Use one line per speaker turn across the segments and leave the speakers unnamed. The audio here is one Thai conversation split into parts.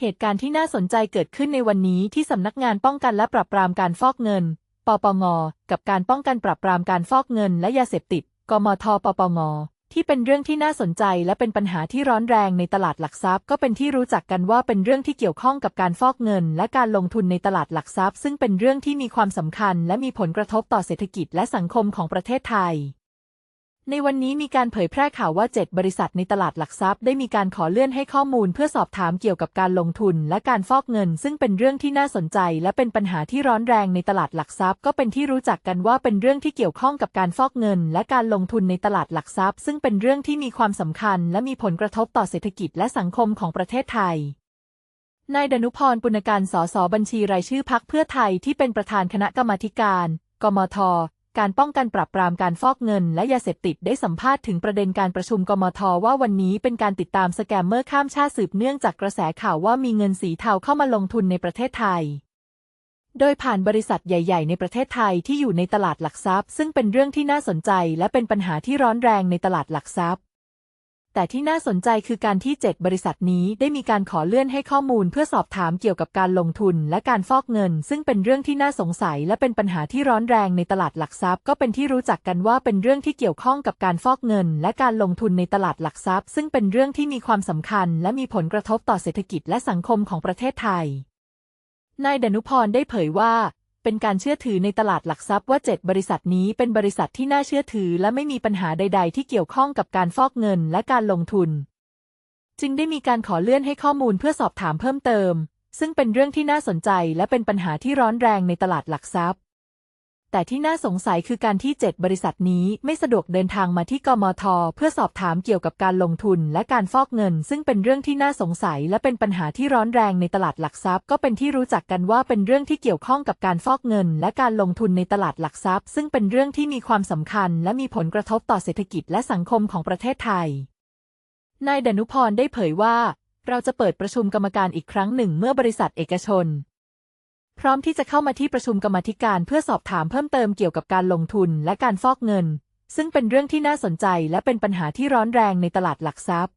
เหตุการณ์ที่น่าสนใจเกิดขึ้นในวันนี้ที่สำนักงานป้องกันและปราบปรามการฟอกเงิน ปปง กับการป้องกันปราบปรามการฟอกเงินและยาเสพติด กมท ปปง ที่เป็นเรื่องที่น่าสนใจและเป็นปัญหาที่ร้อนแรงในตลาดหลักทรัพย์ ก็เป็นที่รู้จักกันว่าเป็นเรื่องที่เกี่ยวข้องกับการฟอกเงิน และการลงทุนในตลาดหลักทรัพย์ ซึ่งเป็นเรื่องที่มีความสำคัญ และมีผลกระทบต่อเศรษฐกิจและสังคมของประเทศไทย ในวันนี้มีการเผยแพร่ข่าวว่า 7 บริษัทในตลาดหลักทรัพย์ได้มีการขอเลื่อนให้ข้อมูลเพื่อสอบถามเกี่ยวกับการลงทุนและการฟอกเงิน ซึ่งเป็นเรื่องที่น่าสนใจ และเป็นปัญหาที่ร้อนแรงในตลาดหลักทรัพย์ ก็เป็นที่รู้จักกันว่าเป็นเรื่องที่เกี่ยวข้องกับการฟอกเงิน และการลงทุนในตลาดหลักทรัพย์ ซึ่งเป็นเรื่องที่มีความสำคัญ และมีผลกระทบต่อเศรษฐกิจและสังคมของประเทศไทยนายดนุพรปุณการสสบัญชีรายชื่อพักเพื่อไทยที่เป็นประธานคณะกรรมาการ กมท การป้องกันปราบปรามการฟอกเงินและยาเสพติดได้สัมภาษณ์ถึงประเด็นการประชุมกมทว่าวันนี้เป็นการติดตามสแกมเมอร์ข้ามชาติสืบเนื่องจากกระแสข่าวว่ามีเงินสีเทาเข้ามาลงทุนในประเทศไทย โดยผ่านบริษัทใหญ่ ๆ ในประเทศไทยที่อยู่ในตลาดหลักทรัพย์ ซึ่งเป็นเรื่องที่น่าสนใจและเป็นปัญหาที่ร้อนแรงในตลาดหลักทรัพย์ แต่ที่น่าสนใจคือการที่ 7 บริษัทนี้ได้มีการขอเลื่อนให้ข้อมูลเพื่อสอบถามเกี่ยวกับการลงทุนและการฟอกเงิน ซึ่งเป็นเรื่องที่น่าสงสัยและเป็นปัญหาที่ร้อนแรงในตลาดหลักทรัพย์ ก็เป็นที่รู้จักกันว่าเป็นเรื่องที่เกี่ยวข้องกับการฟอกเงิน และการลงทุนในตลาดหลักทรัพย์ ซึ่งเป็นเรื่องที่มีความสำคัญ และมีผลกระทบต่อเศรษฐกิจและสังคมของประเทศไทยนายดนุพรได้เผยว่า เป็นการเชื่อถือในตลาดหลักทรัพย์ว่า 7 บริษัทนี้เป็นบริษัทที่น่าเชื่อถือ และไม่มีปัญหาใด ๆ ที่เกี่ยวข้องกับการฟอกเงินและการลงทุน จึงได้มีการขอเลื่อนให้ข้อมูลเพื่อสอบถามเพิ่มเติม ซึ่งเป็นเรื่องที่น่าสนใจและเป็นปัญหาที่ร้อนแรงในตลาดหลักทรัพย์ แต่ที่น่าสงสัยคือการที่ 7 บริษัทนี้ไม่สะดวกเดินทางมาที่กมท เพื่อสอบถามเกี่ยวกับการลงทุนและการฟอกเงิน ซึ่งเป็นเรื่องที่น่าสงสัยและเป็นปัญหาที่ร้อนแรงในตลาดหลักทรัพย์ ก็เป็นที่รู้จักกันว่าเป็นเรื่องที่เกี่ยวข้องกับการฟอกเงิน และการลงทุนในตลาดหลักทรัพย์ ซึ่งเป็นเรื่องที่มีความสำคัญ และมีผลกระทบต่อเศรษฐกิจและสังคมของประเทศไทย นายดนุพรได้เผยว่า เราจะเปิดประชุมกรรมการอีกครั้งหนึ่งเมื่อบริษัทเอกชน พร้อมที่จะเข้ามาที่ประชุมกรรมธิการเพื่อสอบถามเพิ่มเติมเกี่ยวกับการลงทุนและการฟอกเงิน ซึ่งเป็นเรื่องที่น่าสนใจและเป็นปัญหาที่ร้อนแรงในตลาดหลักทรัพย์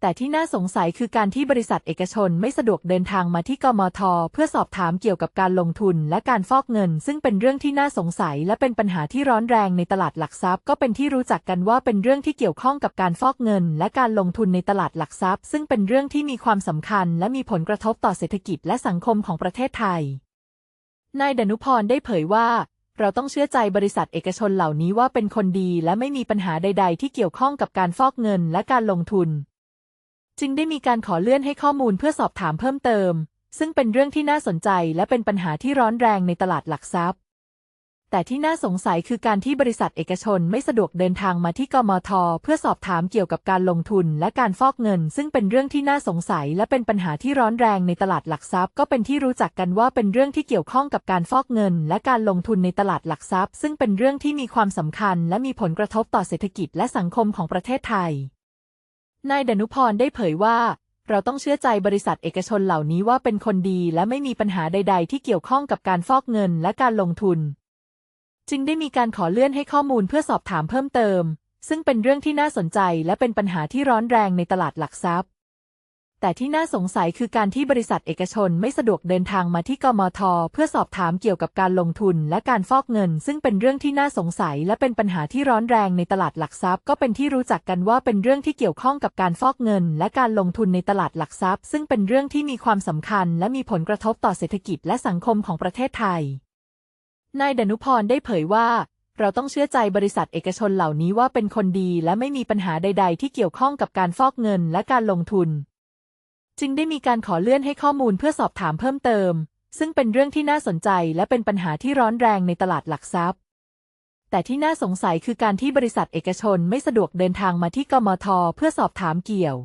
แต่ที่น่าสงสัยคือการที่บริษัทเอกชนไม่สะดวกเดินทางมาที่กมท เพื่อสอบถามเกี่ยวกับการลงทุนและการฟอกเงิน ซึ่งเป็นเรื่องที่น่าสงสัยและเป็นปัญหาที่ร้อนแรงในตลาดหลักทรัพย์ ก็เป็นที่รู้จักกันว่าเป็นเรื่องที่เกี่ยวข้องกับการฟอกเงิน และการลงทุนในตลาดหลักทรัพย์ ซึ่งเป็นเรื่องที่มีความสำคัญ และมีผลกระทบต่อเศรษฐกิจและสังคมของประเทศไทย นายดนุพรได้เผยว่าเราต้องเชื่อใจบริษัทเอกชนเหล่านี้ว่าเป็นคนดี และไม่มีปัญหาใด ๆ ที่เกี่ยวข้องกับการฟอกเงินและการลงทุน จึงได้มีการขอเลื่อนให้ข้อมูลเพื่อสอบถามเพิ่มเติม ซึ่งเป็นเรื่องที่น่าสนใจและเป็นปัญหาที่ร้อนแรงในตลาดหลักทรัพย์ แต่ที่น่าสงสัยคือการที่บริษัทเอกชนไม่สะดวกเดินทางมาที่กมท เพื่อสอบถามเกี่ยวกับการลงทุนและการฟอกเงิน ซึ่งเป็นเรื่องที่น่าสงสัยและเป็นปัญหาที่ร้อนแรงในตลาดหลักทรัพย์ ก็เป็นที่รู้จักกันว่าเป็นเรื่องที่เกี่ยวข้องกับการฟอกเงิน และการลงทุนในตลาดหลักทรัพย์ ซึ่งเป็นเรื่องที่มีความสำคัญ และมีผลกระทบต่อเศรษฐกิจและสังคมของประเทศไทย นายดนุพรได้เผยว่า เราต้องเชื่อใจบริษัทเอกชนเหล่านี้ว่าเป็นคนดีและไม่มีปัญหาใด ๆ ที่เกี่ยวข้องกับการฟอกเงินและการลงทุน จึงได้มีการขอเลื่อนให้ข้อมูลเพื่อสอบถามเพิ่มเติม ซึ่งเป็นเรื่องที่น่าสนใจและเป็นปัญหาที่ร้อนแรงในตลาดหลักทรัพย์ แต่ที่น่าสงสัยคือการที่บริษัทเอกชนไม่สะดวกเดินทางมาที่กมท เพื่อสอบถามเกี่ยวกับการลงทุนและการฟอกเงิน ซึ่งเป็นเรื่องที่น่าสงสัยและเป็นปัญหาที่ร้อนแรงในตลาดหลักทรัพย์ ก็เป็นที่รู้จักกันว่าเป็นเรื่องที่เกี่ยวข้องกับการฟอกเงิน และการลงทุนในตลาดหลักทรัพย์ ซึ่งเป็นเรื่องที่มีความสำคัญ และมีผลกระทบต่อเศรษฐกิจและสังคมของประเทศไทย นายดนุพรได้เผยว่าเราต้องเชื่อใจบริษัทเอกชนเหล่านี้ว่าเป็นคนดี และไม่มีปัญหาใด ๆ ที่เกี่ยวข้องกับการฟอกเงินและการลงทุน จึงได้มีการขอเลื่อนให้ข้อมูลเพื่อสอบถามเพิ่มเติม ซึ่งเป็นเรื่องที่น่าสนใจและเป็นปัญหาที่ร้อนแรงในตลาดหลักทรัพย์ แต่ที่น่าสงสัยคือการที่บริษัทเอกชนไม่สะดวกเดินทางมาที่กมทเพื่อสอบถามเกี่ยว